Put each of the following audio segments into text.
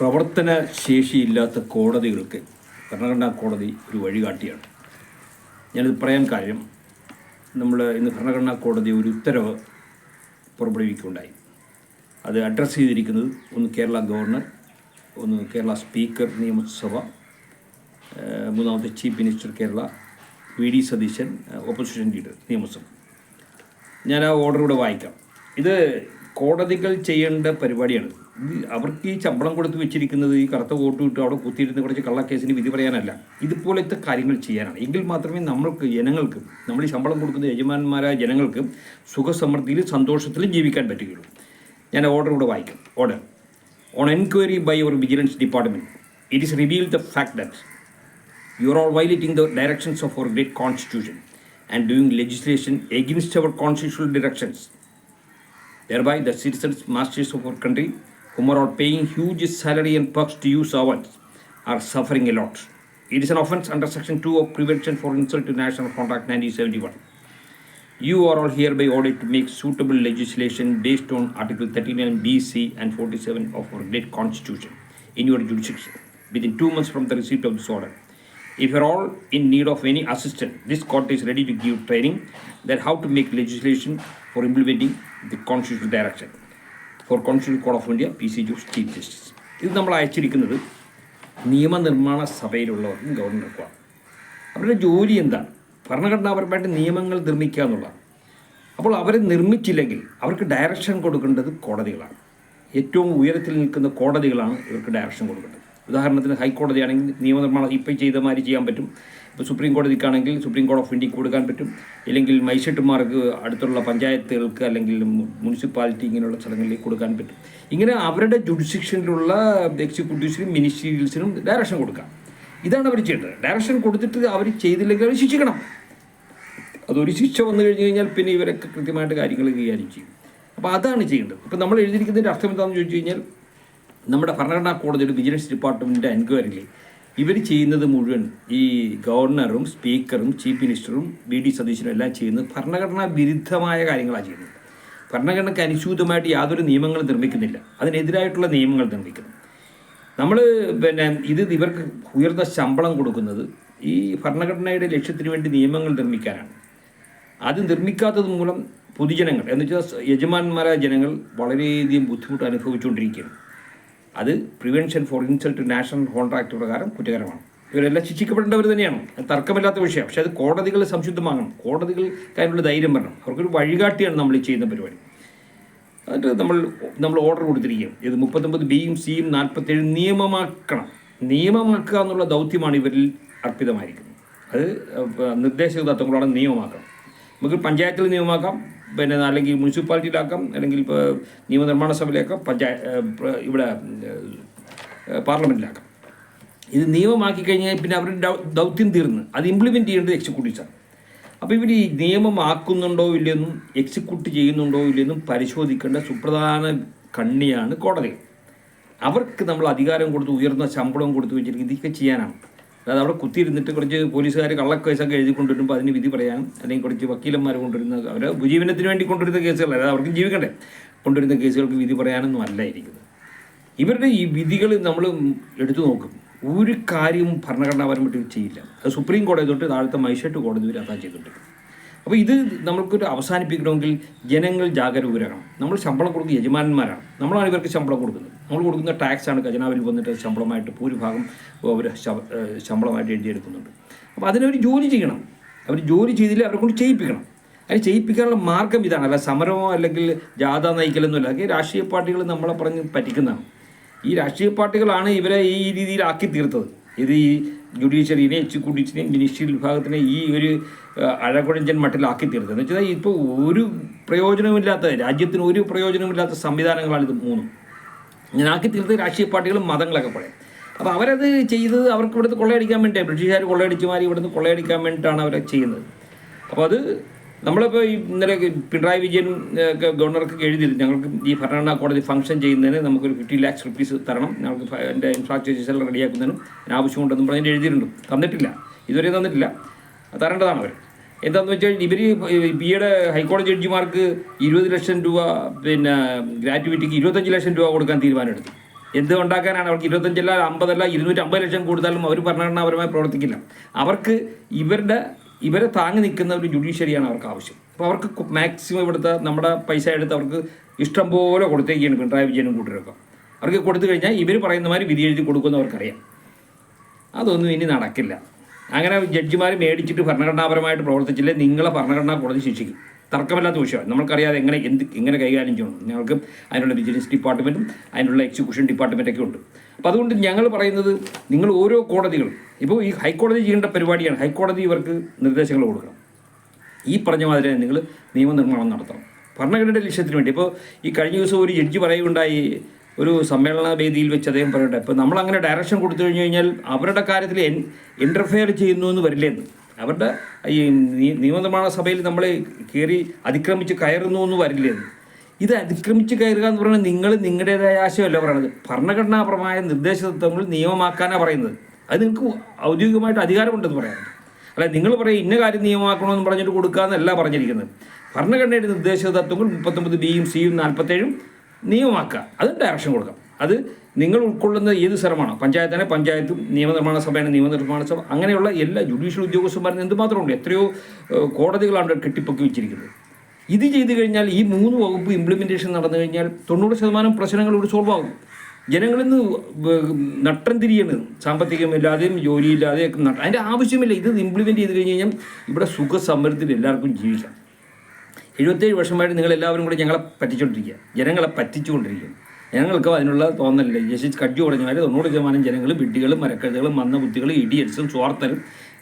പ്രവർത്തന ശേഷിയില്ലാത്ത കോടതികൾക്ക് ഭരണഘടനാ കോടതി ഒരു വഴികാട്ടിയാണ് ഞാനിത് പറയാൻ കാര്യം നമ്മൾ ഇന്ന് ഭരണഘടനാ കോടതി ഒരു ഉത്തരവ് പുറപ്പെടുവിക്കുകയുണ്ടായി. അത് അഡ്രസ്സ് ചെയ്തിരിക്കുന്നത് ഒന്ന് കേരള ഗവർണർ ഒന്ന് കേരള സ്പീക്കർ നിയമസഭ മൂന്നാമത്തെ chief minister Kerala V D Satheesan opposition leader നിയമസഭ. ഞാൻ ആ ഓർഡർ ഇവിടെ വായിക്കാം. ഇത് കോടതികൾ ചെയ്യേണ്ട പരിപാടിയാണ്. അവർക്ക് ഈ ശമ്പളം കൊടുത്ത് വെച്ചിരിക്കുന്നത് ഈ കറുത്ത വോട്ട് കിട്ടും അവിടെ കുത്തിയിരുന്ന് കുറച്ച് കള്ളക്കേസിന് വിധി പറയാനല്ല. ഇതുപോലത്തെ കാര്യങ്ങൾ ചെയ്യാനാണ്. എങ്കിൽ മാത്രമേ നമ്മൾക്ക് ജനങ്ങൾക്ക് നമ്മൾ ഈ ശമ്പളം കൊടുക്കുന്ന യജമാന്മാരായ ജനങ്ങൾക്ക് സുഖസമൃദ്ധിയിലും സന്തോഷത്തിലും ജീവിക്കാൻ പറ്റുകയുള്ളൂ. ഞാൻ ഓർഡർ ഇവിടെ വായിക്കാം. Order on enquiry by your vigilance department it is reveal the fact that are all all the directions of our great constitution and doing legislation against our constitutional directions. By the citizens, masters of our country, whom are paying huge salary and perks to you servants, are suffering a lot. It is an offense under Section 2 of Prevention for Insult to National Contract 1971. You are all hereby ordered to make suitable legislation based on Article 39 B, C, and 47 of our great Constitution in your jurisdiction within two months from the receipt of this order. If you are all in need of any assistance, this court is ready to give training that how to make legislation for implementing the constitutional direction. For code of India P C Jose chief justice ഇത് നമ്മൾ അയച്ചിരിക്കുന്നത് നിയമനിർമ്മാണ സഭയിലുള്ളവർക്കും ഗവർണർക്കുമാണ്. അവരുടെ ജോലി എന്താണ്? ഭരണഘടനാപരമായിട്ട് നിയമങ്ങൾ നിർമ്മിക്കുക എന്നുള്ളതാണ്. അപ്പോൾ അവരെ നിർമ്മിച്ചില്ലെങ്കിൽ അവർക്ക് ഡയറക്ഷൻ കൊടുക്കേണ്ടത് കോടതികളാണ്. ഏറ്റവും ഉയരത്തിൽ നിൽക്കുന്ന കോടതികളാണ് ഇവർക്ക് ഡയറക്ഷൻ കൊടുക്കേണ്ടത്. ഉദാഹരണത്തിന് ഹൈക്കോടതിയാണെങ്കിൽ നിയമനിർമ്മാണം ഇപ്പം ചെയ്ത മാതിരി ചെയ്യാൻ പറ്റും. ഇപ്പോൾ സുപ്രീം കോടതിക്കാണെങ്കിൽ സുപ്രീം കോർട്ട് ഓഫ് ഇന്ത്യയ്ക്ക് കൊടുക്കാൻ പറ്റും. ഇല്ലെങ്കിൽ മജിസ്ട്രേറ്റുമാർക്ക് അടുത്തുള്ള പഞ്ചായത്തുകൾക്ക് അല്ലെങ്കിൽ മുനിസിപ്പാലിറ്റി ഇങ്ങനെയുള്ള സ്ഥലങ്ങളിലേക്ക് കൊടുക്കാൻ പറ്റും. ഇങ്ങനെ അവരുടെ ജുഡിഷ്യക്ഷനിലുള്ള എക്സിക്യൂട്ടീവ്സിനും മിനിസ്ട്രീസിനും ഡയറക്ഷൻ കൊടുക്കാം. ഇതാണ് അവർ ചെയ്യേണ്ടത്. ഡയറക്ഷൻ കൊടുത്തിട്ട് അവർ ചെയ്തില്ലെങ്കിൽ അവർ ശിക്ഷിക്കണം. അതൊരു ശിക്ഷ വന്നു കഴിഞ്ഞ് കഴിഞ്ഞാൽ പിന്നെ ഇവരൊക്കെ കൃത്യമായിട്ട് കാര്യങ്ങൾ കൈകാര്യം ചെയ്യും. അപ്പോൾ അതാണ് ചെയ്യേണ്ടത്. ഇപ്പോൾ നമ്മൾ എഴുതിയിരിക്കുന്നതിന്റെ അർത്ഥം എന്താണെന്ന് ചോദിച്ചു കഴിഞ്ഞാൽ നമ്മുടെ ഭരണഘടനാ കോടതിയുടെ വിജിലൻസ് ഡിപ്പാർട്ട്മെന്റിന്റെ എൻക്വയറിയിൽ ഇവർ ചെയ്യുന്നത് മുഴുവൻ ഈ ഗവർണറും സ്പീക്കറും ചീഫ് മിനിസ്റ്ററും വി ഡി സതീശനും എല്ലാം ചെയ്യുന്നത് ഭരണഘടനാ വിരുദ്ധമായ കാര്യങ്ങളാണ് ചെയ്യുന്നത്. ഭരണഘടനയ്ക്ക് അനുസൂതമായിട്ട് യാതൊരു നിയമങ്ങളും നിർമ്മിക്കുന്നില്ല. അതിനെതിരായിട്ടുള്ള നിയമങ്ങൾ നിർമ്മിക്കുന്നു. നമ്മൾ പിന്നെ ഇത് ഇവർക്ക് ഉയർന്ന ശമ്പളം കൊടുക്കുന്നത് ഈ ഭരണഘടനയുടെ ലക്ഷ്യത്തിന് വേണ്ടി നിയമങ്ങൾ നിർമ്മിക്കാനാണ്. അത് നിർമ്മിക്കാത്തത് മൂലം പൊതുജനങ്ങൾ എന്നുവെച്ചാൽ യജമാന്മാരായ ജനങ്ങൾ വളരെയധികം ബുദ്ധിമുട്ട് അനുഭവിച്ചുകൊണ്ടിരിക്കുകയാണ്. അത് prevention for insult national contract പ്രകാരം കുറ്റകരമാണ്. ഇവരെല്ലാം ശിക്ഷിക്കപ്പെടേണ്ടവർ തന്നെയാണ്. തർക്കമില്ലാത്ത വിഷയം. പക്ഷേ അത് കോടതികൾ സംശുദ്ധമാകണം. കോടതികൾ ധൈര്യം വരണം. അവർക്കൊരു വഴികാട്ടിയാണ് നമ്മൾ ഈ ചെയ്യുന്ന പരിപാടി. എന്നിട്ട് നമ്മൾ നമ്മൾ ഓർഡർ കൊടുത്തിരിക്കുകയും ഇത് മുപ്പത്തൊമ്പത് ബിയും സിയും നാൽപ്പത്തേഴ് നിയമമാക്കണം. നിയമമാക്കുക എന്നുള്ള ദൗത്യമാണ് ഇവരിൽ അർപ്പിതമായിരിക്കുന്നത്. അത് ഏഹ്, നിർദ്ദേശക തത്വങ്ങളാണ് നിയമമാക്കണം. നമുക്ക് പഞ്ചായത്തിൽ നിയമമാക്കാം. പിന്നെ അല്ലെങ്കിൽ മുനിസിപ്പാലിറ്റിയിലാക്കാം അല്ലെങ്കിൽ ഇപ്പോൾ നിയമനിർമ്മാണ സഭയിലാക്കാം പഞ്ചായത്ത് ഇവിടെ പാർലമെന്റിലാക്കാം ഇത് നിയമമാക്കി കഴിഞ്ഞാൽ പിന്നെ അവരുടെ ദൗത്യം തീർന്ന്. അത് ഇംപ്ലിമെന്റ് ചെയ്യേണ്ടത് എക്സിക്യൂട്ടീവ്സാണ് അപ്പോൾ ഇവർ ഈ നിയമമാക്കുന്നുണ്ടോ ഇല്ലെന്നും എക്സിക്യൂട്ട് ചെയ്യുന്നുണ്ടോ ഇല്ലെന്നും പരിശോധിക്കേണ്ട സുപ്രധാന കണ്ണിയാണ് കോടതി. അവർക്ക് നമ്മൾ അധികാരം കൊടുത്ത് ഉയർന്ന ശമ്പളം കൊടുത്ത് വെച്ചിരിക്കുന്നത് ഇതൊക്കെ ചെയ്യാനാണ്. അതായത് അവിടെ കുത്തിയിരുന്നിട്ട് കുറച്ച് പോലീസുകാർ കള്ളക്കേസൊക്കെ എഴുതി കൊണ്ടുവരുമ്പോൾ അതിന് വിധി പറയാനും അല്ലെങ്കിൽ കുറച്ച് വക്കീലന്മാർ കൊണ്ടുവരുന്ന അവരെ ഉപജീവനത്തിന് വേണ്ടി കൊണ്ടുവരുന്ന കേസുകൾ അതായത് അവർക്ക് ജീവിക്കട്ടെ കൊണ്ടുവരുന്ന കേസുകൾക്ക് വിധി പറയാനൊന്നും അല്ല ഇരിക്കുന്നത്. ഇവരുടെ ഈ വിധികൾ നമ്മൾ എടുത്തു നോക്കും. ഒരു കാര്യവും ഭരണഘടനാപരമായിട്ട് ചെയ്യില്ല. അത് സുപ്രീം കോടതി തൊട്ട് താഴത്തെ മജിസ്ട്രേറ്റ് കോടതി വരെ അതാ ചെയ്തിട്ടുണ്ട് അപ്പോൾ ഇത് നമ്മൾക്കൊരു അവസാനിപ്പിക്കണമെങ്കിൽ ജനങ്ങൾ ജാഗരൂകരാകണം നമ്മൾ ശമ്പളം കൊടുക്കുന്ന യജമാനന്മാരാണ്. നമ്മളാണ് ഇവർക്ക് ശമ്പളം കൊടുക്കുന്നത്. നമ്മൾ കൊടുക്കുന്ന ടാക്സ് ആണ് ഖജനാവിൽ വന്നിട്ട് ശമ്പളമായിട്ട് ഭൂരിഭാഗം അവർ ശമ്പളമായിട്ട് എഴുതിയെടുക്കുന്നുണ്ട്. അപ്പോൾ അതിനവർ ജോലി ചെയ്യണം. അവർ ജോലി ചെയ്തില്ല അവരെ കൊണ്ട് ചെയ്യിപ്പിക്കണം. അതിന് ചെയ്യിപ്പിക്കാനുള്ള മാർഗം ഇതാണ്. അല്ല സമരമോ അല്ലെങ്കിൽ ജാഥ നയിക്കലൊന്നുമില്ല. അതൊക്കെ രാഷ്ട്രീയ പാർട്ടികൾ നമ്മളെ പറഞ്ഞ് പറ്റിക്കുന്നതാണ്. ഈ രാഷ്ട്രീയ പാർട്ടികളാണ് ഇവരെ ഈ രീതിയിലാക്കി തീർത്തത്. ഇത് ഈ ജുഡീഷ്യറിനെ എക്സിക്യൂട്ടീവ്സിനെയും ജുഡീഷ്യൽ വിഭാഗത്തിനെ ഈ ഒരു അഴകുഴഞ്ചൻ മട്ടിലാക്കി തീർത്തത്. എന്ന് വെച്ചാൽ ഇപ്പോൾ ഒരു പ്രയോജനമില്ലാത്ത രാജ്യത്തിന് ഒരു പ്രയോജനമില്ലാത്ത സംവിധാനങ്ങളാണ് ഇത് മൂന്നും. ഇങ്ങനെ തീർത്ത് രാഷ്ട്രീയ പാർട്ടികളും മതങ്ങളൊക്കെ പറയും. അപ്പോൾ അവരത് ചെയ്തത് അവർക്ക് ഇവിടുന്ന് കൊള്ളയടിക്കാൻ വേണ്ടിയാണ് ബ്രിട്ടീഷുകാർ കൊള്ളയടിച്ചുമാരി ഇവിടുന്ന് കൊള്ളയടിക്കാൻ വേണ്ടിയിട്ടാണ് അവരെ ചെയ്യുന്നത്. അപ്പോൾ അത് നമ്മളിപ്പോൾ ഇന്നലെ പിണറായി വിജയൻ ഗവർണർക്ക് എഴുതിയിരുന്നു ഞങ്ങൾക്ക് ഈ ഭരണഘടനാ കോടതി ഫംഗ്ഷൻ ചെയ്യുന്നതിന് നമുക്കൊരു ഫിഫ്റ്റി ലാക്സ് റുപ്പീസ് തരണം. ഞങ്ങൾക്ക് എന്റെ ഇൻഫ്രാസ്ട്രക്ചേഴ്സ് എല്ലാം റെഡിയാക്കുന്നതിനും ആവശ്യമുണ്ടെന്നും പറഞ്ഞ് എഴുതിയിട്ടുണ്ട്. തന്നിട്ടില്ല. ഇതുവരെ തന്നിട്ടില്ല. തരേണ്ടതാണ് അവർ എന്താണെന്ന് വെച്ചാൽ ഇവർ ഈയിടെ ഹൈക്കോടതി ജഡ്ജിമാർക്ക് ഇരുപത് ലക്ഷം രൂപ പിന്നെ ഗ്രാറ്റുവിറ്റിക്ക് ഇരുപത്തഞ്ച് ലക്ഷം രൂപ കൊടുക്കാൻ തീരുമാനമെടുത്തു. എന്ത് ഉണ്ടാക്കാനാണ് അവർക്ക് ഇരുപത്തഞ്ചല്ല അമ്പതല്ല ഇരുന്നൂറ്റമ്പത് ലക്ഷം കൊടുത്താലും അവർ ഭരണഘടനാപരമായി പ്രവർത്തിക്കില്ല. അവർക്ക് ഇവരുടെ ഇവരെ താങ്ങി നിൽക്കുന്ന ഒരു ജുഡീഷ്യറിയാണ് അവർക്ക് ആവശ്യം. അപ്പോൾ അവർക്ക് മാക്സിമം ഇവിടുത്തെ നമ്മുടെ പൈസ എടുത്ത് അവർക്ക് ഇഷ്ടം പോലെ കൊടുത്തേക്കാണ് പിണറായി വിജയനും കൂട്ടരൊക്കെ. അവർക്ക് കൊടുത്തു കഴിഞ്ഞാൽ ഇവർ പറയുന്ന മാതിരി വിധി എഴുതി കൊടുക്കുമെന്ന് അവർക്കറിയാം. അതൊന്നും ഇനി നടക്കില്ല. അങ്ങനെ ജഡ്ജിമാർ മേടിച്ചിട്ട് ഭരണഘടനാപരമായിട്ട് പ്രവർത്തിച്ചില്ലേ? നിങ്ങളെ ഭരണഘടനാ കോടതി ശിക്ഷിക്കും. തർക്കമില്ലാത്ത വിഷയമാണ്. നമ്മൾക്കറിയാതെ എങ്ങനെ എന്ത് എങ്ങനെ കൈകാര്യം ചെയ്യണം. ഞങ്ങൾക്ക് അതിനുള്ള വിജിലൻസ് ഡിപ്പാർട്ട്മെന്റും അതിനുള്ള എക്സിക്യൂഷൻ ഡിപ്പാർട്ട്മെന്റൊക്കെ ഉണ്ട്. അപ്പോൾ അതുകൊണ്ട് ഞങ്ങൾ പറയുന്നത് നിങ്ങൾ ഓരോ കോടതികളും ഇപ്പോൾ ഈ ഹൈക്കോടതി ചെയ്യേണ്ട പരിപാടിയാണ്. ഹൈക്കോടതി ഇവർക്ക് നിർദ്ദേശങ്ങൾ കൊടുക്കണം. ഈ പറഞ്ഞ മാതിരി നിങ്ങൾ നിയമനിർമ്മാണം നടത്തണം. ഭരണഘടനയുടെ ലക്ഷ്യത്തിന് വേണ്ടി. ഇപ്പോൾ ഈ കഴിഞ്ഞ ദിവസം ഒരു ജഡ്ജി പറയുകയുണ്ടായി ഒരു സമ്മേളന വേദിയിൽ വെച്ച് അദ്ദേഹം പറയട്ടെ. അപ്പോൾ നമ്മൾ അങ്ങനെ ഡയറക്ഷൻ കൊടുത്തു കഴിഞ്ഞു കഴിഞ്ഞാൽ അവരുടെ കാര്യത്തിൽ ഇന്റർഫെയർ ചെയ്യുന്നു എന്ന് വരില്ലെന്ന് അവരുടെ ഈ നിയ- നിയമനിർമ്മാണ സഭയിൽ നമ്മൾ കയറി അതിക്രമിച്ച് കയറുന്നു എന്ന് വരില്ലെന്ന് ഇത് അതിക്രമിച്ച് കയറുക എന്ന് പറയുന്നത് നിങ്ങൾ നിങ്ങളുടേതായ ആശയമല്ല പറയുന്നത്. ഭരണഘടനാപരമായ നിർദ്ദേശ തത്വങ്ങൾ നിയമമാക്കാനാണ് പറയുന്നത്. അത് നിങ്ങൾക്ക് ഔദ്യോഗികമായിട്ട് അധികാരമുണ്ടെന്ന് പറയാം. അല്ല നിങ്ങൾ പറയും ഇന്ന കാര്യം നിയമമാക്കണമെന്ന് പറഞ്ഞിട്ട് കൊടുക്കുക എന്നല്ല പറഞ്ഞിരിക്കുന്നത്. ഭരണഘടനയുടെ നിർദ്ദേശ തത്വങ്ങൾ മുപ്പത്തൊമ്പത് ബിയും സിയും നാൽപ്പത്തേഴും നിയമമാക്കുക. അതും ഡയറക്ഷൻ കൊടുക്കാം. അത് നിങ്ങൾ ഉൾക്കൊള്ളുന്ന ഏത് സ്ഥലമാണോ? പഞ്ചായത്താണ് പഞ്ചായത്തും നിയമനിർമ്മാണ സഭയാണ് നിയമനിർമ്മാണ സഭ അങ്ങനെയുള്ള എല്ലാ ജുഡീഷ്യൽ ഉദ്യോഗസ്ഥന്മാരും എന്തുമാത്രമുണ്ട് എത്രയോ കോടതികളാണ് കെട്ടിപ്പൊക്കി വെച്ചിരിക്കുന്നത്. ഇത് ചെയ്തു കഴിഞ്ഞാൽ ഈ മൂന്ന് വകുപ്പ് ഇംപ്ലിമെന്റേഷൻ നടന്നു കഴിഞ്ഞാൽ തൊണ്ണൂറ് ശതമാനം പ്രശ്നങ്ങൾ ഇവിടെ സോൾവ് ആകും. ജനങ്ങളിൽ നിന്ന് നട്ടം തിരിയാണ്. സാമ്പത്തികമില്ലാതെയും ജോലിയില്ലാതെയും അതിന്റെ ആവശ്യമില്ല. ഇത് ഇംപ്ലിമെന്റ് ചെയ്ത് കഴിഞ്ഞ് കഴിഞ്ഞാൽ ഇവിടെ സുഖസമൃദ്ധിയിൽ എല്ലാവർക്കും ജീവിക്കാം. എഴുപത്തേഴ് വർഷമായിട്ട് നിങ്ങൾ എല്ലാവരും കൂടി ഞങ്ങളെ പറ്റിച്ചുകൊണ്ടിരിക്കുക ജനങ്ങളെ പറ്റിച്ചുകൊണ്ടിരിക്കുക ഞങ്ങൾക്ക് അതിനുള്ള തോന്നലില്ല. ജസ്റ്റിസ് കഡ്ജു തുടങ്ങിയാൽ തൊണ്ണൂറ് ശതമാനം ജനങ്ങൾ വിഡ്ഢികളും മരക്കഴുതകളും മന്ദബുദ്ധികളും ഇടിയടിച്ചും സ്വാർത്ഥരും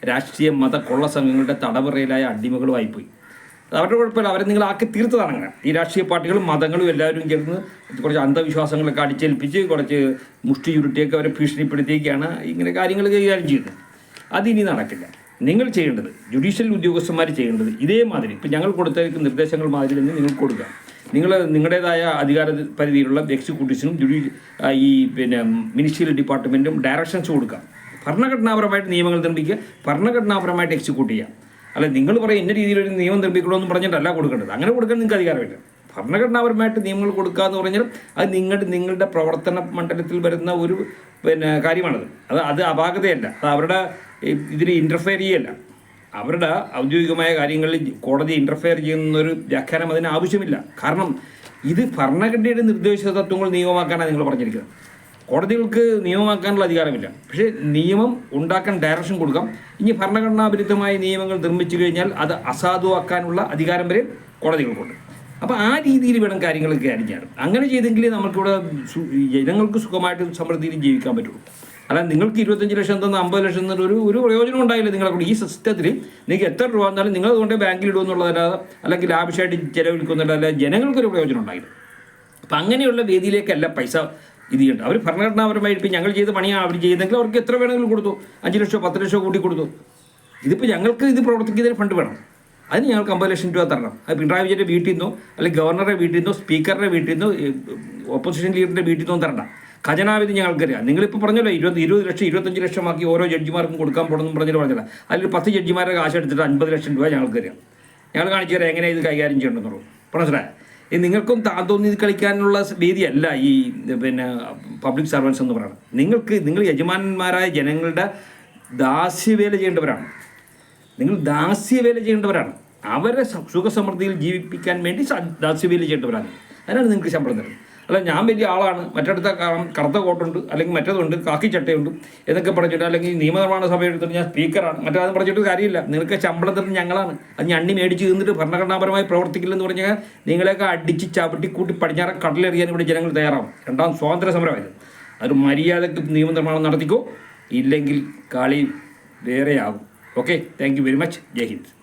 രാഷ്ട്രീയ മത കൊള്ള സംഘങ്ങളുടെ തടവറയിലായ അടിമകളുമായിപ്പോയി. അവരുടെ കുഴപ്പമില്ല. അവരെ നിങ്ങൾ ആക്കി തീർത്തതാണ് അങ്ങനെ. ഈ രാഷ്ട്രീയ പാർട്ടികളും മതങ്ങളും എല്ലാവരും ചേർന്ന് കുറച്ച് അന്ധവിശ്വാസങ്ങളൊക്കെ അടിച്ചേൽപ്പിച്ച് കുറച്ച് മുഷ്ടി ചുരുട്ടിയൊക്കെ അവരെ ഭീഷണിപ്പെടുത്തിയൊക്കെയാണ് ഇങ്ങനെ കാര്യങ്ങൾ കൈകാര്യം ചെയ്യുന്നത്. അതിനി നടക്കില്ല. നിങ്ങൾ ചെയ്യേണ്ടത് ജുഡീഷ്യൽ ഉദ്യോഗസ്ഥന്മാർ ചെയ്യേണ്ടത് ഇതേമാതിരി. ഇപ്പം ഞങ്ങൾ കൊടുത്തേക്ക് നിർദ്ദേശങ്ങൾ മാതിരി തന്നെ നിങ്ങൾക്ക് കൊടുക്കുക നിങ്ങൾ നിങ്ങളുടേതായ അധികാര പരിധിയിലുള്ള എക്സിക്യൂട്ടീവ്സിനും ജുഡീ ഈ പിന്നെ മിനിസ്ട്രിയൽ ഡിപ്പാർട്ട്മെന്റും ഡയറക്ഷൻസ് കൊടുക്കുക ഭരണഘടനാപരമായിട്ട് നിയമങ്ങൾ നിർമ്മിക്കുക ഭരണഘടനാപരമായിട്ട് എക്സിക്യൂട്ട് ചെയ്യുക അല്ല നിങ്ങൾ പറയും ഇന്ന രീതിയിലൊരു നിയമം നിർമ്മിക്കണമെന്ന് പറഞ്ഞിട്ടല്ല കൊടുക്കേണ്ടത്. അങ്ങനെ കൊടുക്കാൻ നിങ്ങൾക്ക് അധികാരമില്ല ഭരണഘടനാപരമായിട്ട് നിയമങ്ങൾ കൊടുക്കുക എന്ന് പറഞ്ഞാൽ അത് നിങ്ങളുടെ നിങ്ങളുടെ പ്രവർത്തന മണ്ഡലത്തിൽ വരുന്ന ഒരു പിന്നെ കാര്യമാണത്. അത് അത് അപാകതയല്ല. അത് അവരുടെ ഇതിൽ ഇന്റർഫെയർ ചെയ്യല്ല. അവരുടെ ഔദ്യോഗികമായ കാര്യങ്ങളിൽ കോടതി ഇന്റർഫെയർ ചെയ്യുന്നൊരു വ്യാഖ്യാനം അതിന് ആവശ്യമില്ല. കാരണം ഇത് ഭരണഘടനയുടെ നിർദ്ദേശ തത്വങ്ങൾ നിയമമാക്കാനാണ് നിങ്ങൾ പറഞ്ഞിരിക്കുന്നത്. കോടതികൾക്ക് നിയമമാക്കാനുള്ള അധികാരമില്ല. പക്ഷേ നിയമം ഉണ്ടാക്കാൻ ഡയറക്ഷൻ കൊടുക്കാം. ഇനി ഭരണഘടനാ വിരുദ്ധമായ നിയമങ്ങൾ നിർമ്മിച്ചു കഴിഞ്ഞാൽ അത് അസാധുവാക്കാനുള്ള അധികാരം വരെ കോടതികൾക്കുണ്ട്. അപ്പോൾ ആ രീതിയിൽ വേണം കാര്യങ്ങൾ കൈകാര്യം അങ്ങനെ ചെയ്തെങ്കിലേ നമുക്കിവിടെ ജനങ്ങൾക്ക് സുഖമായിട്ട് സമൃദ്ധിയിൽ ജീവിക്കാൻ പറ്റുള്ളൂ. അല്ല നിങ്ങൾക്ക് ഇരുപത്തഞ്ച് ലക്ഷം തന്ന അമ്പത് ലക്ഷം തന്ന ഒരു ഒരു പ്രയോജനം ഉണ്ടായില്ല നിങ്ങളെ കൂടി. ഈ സിസ്റ്റത്തിൽ നിങ്ങൾക്ക് എത്ര രൂപ എന്നാലും നിങ്ങൾ അതുകൊണ്ട് ബാങ്കിൽ ഇടുമെന്നുള്ളതല്ലാതെ അല്ലെങ്കിൽ ലാഭിഷമായിട്ട് ചിലവഴിക്കുന്നുള്ളതല്ലാതെ ജനങ്ങൾക്കൊരു പ്രയോജനം ഉണ്ടായില്ല. അപ്പം അങ്ങനെയുള്ള വേദിയിലേക്കല്ല പൈസ ഇത് ചെയ്യണ്ട അവർ ഭരണഘടനാപരമായി ഇപ്പം ഞങ്ങൾ ചെയ്ത പണിയാണ് അവർ ചെയ്തെങ്കിൽ അവർക്ക് എത്ര വേണമെങ്കിലും കൊടുത്തു. അഞ്ച് ലക്ഷമോ പത്ത് ലക്ഷമോ കൂട്ടി കൊടുത്തു. ഇതിപ്പോൾ ഞങ്ങൾക്ക് ഇത് പ്രവർത്തിക്കുന്നതിന് ഫണ്ട് വേണം. അതിന് ഞങ്ങൾക്ക് അമ്പത് ലക്ഷം രൂപ തരണം. അത് പിണറായി വിജയന്റെ വീട്ടിൽ നിന്നോ അല്ലെങ്കിൽ ഗവർണറുടെ വീട്ടിൽ നിന്നോ സ്പീക്കറുടെ വീട്ടിൽ നിന്നോ ഓപ്പോസിഷൻ ലീഡറിന്റെ വീട്ടിൽ നിന്നോ തരണ്ട ഖജനാവിധി ഞങ്ങൾക്കറിയാം നിങ്ങളിപ്പോൾ പറഞ്ഞല്ലോ ഇരുപത് ഇരുപത് ലക്ഷം ഇരുപത്തഞ്ച് ലക്ഷമാക്കി ഓരോ ജഡ്ജിമാർക്കും കൊടുക്കാൻ പോകണമെന്ന് പറഞ്ഞിട്ട് പറഞ്ഞില്ല അതിൽ പത്ത് ജഡ്ജിമാരുടെ കാശ് എടുത്തിട്ട് അൻപത് ലക്ഷം രൂപ ഞങ്ങൾക്കറിയാം ഞങ്ങൾ കാണിച്ചു തരാം എങ്ങനെ ഇത് കൈകാര്യം ചെയ്യണമെന്നുള്ളൂ മനസ്സിലായി? ഈ നിങ്ങൾക്കും താൻ തോന്നി കളിക്കാനുള്ള വേദിയല്ല ഈ പിന്നെ പബ്ലിക് സർവൻസ് എന്ന് പറയുന്നത്. നിങ്ങൾക്ക് നിങ്ങൾ യജമാനന്മാരായ ജനങ്ങളുടെ ദാസ്യവേല ചെയ്യേണ്ടവരാണ്. നിങ്ങൾ ദാസ്യവേല ചെയ്യേണ്ടവരാണ്. അവരെ സുഖസമൃദ്ധിയിൽ ജീവിപ്പിക്കാൻ വേണ്ടി ദാസ്യവേല ചെയ്യേണ്ടവരാണ്. അതിനാണ് നിങ്ങൾക്ക് ശമ്പളം തരുന്നത്. അല്ല ഞാൻ വലിയ ആളാണ്. മറ്റടുത്ത കറുത്ത കോട്ടുണ്ട് അല്ലെങ്കിൽ മറ്റേതുണ്ട് കാക്കി ചട്ടയുണ്ട് എന്നൊക്കെ പറഞ്ഞിട്ട് അല്ലെങ്കിൽ നിയമനിർമ്മാണ സഭ എടുത്തിട്ട് ഞാൻ സ്പീക്കറാണ്. മറ്റേത് പറഞ്ഞിട്ട് കാര്യമില്ല. നിങ്ങൾക്ക് ശമ്പളം തരുന്നത് ഞങ്ങളാണ്. അത് ഞണ്ണി മേടിച്ച് നിന്നിട്ട് ഭരണഘടനാപരമായി പ്രവർത്തിക്കില്ലെന്ന് പറഞ്ഞാൽ നിങ്ങളെയൊക്കെ അടിച്ച് ചവിട്ടി കൂട്ടി പടിഞ്ഞാറ കടലെറിയാൻ ഇവിടെ ജനങ്ങൾ തയ്യാറാവും. രണ്ടാം സ്വാതന്ത്ര്യ സമരമായത് അതൊരു മര്യാദയ്ക്ക് നിയമനിർമ്മാണം നടത്തിക്കോ? ഇല്ലെങ്കിൽ കളി വേറെയാകും. Okay thank you very much Jai Hind.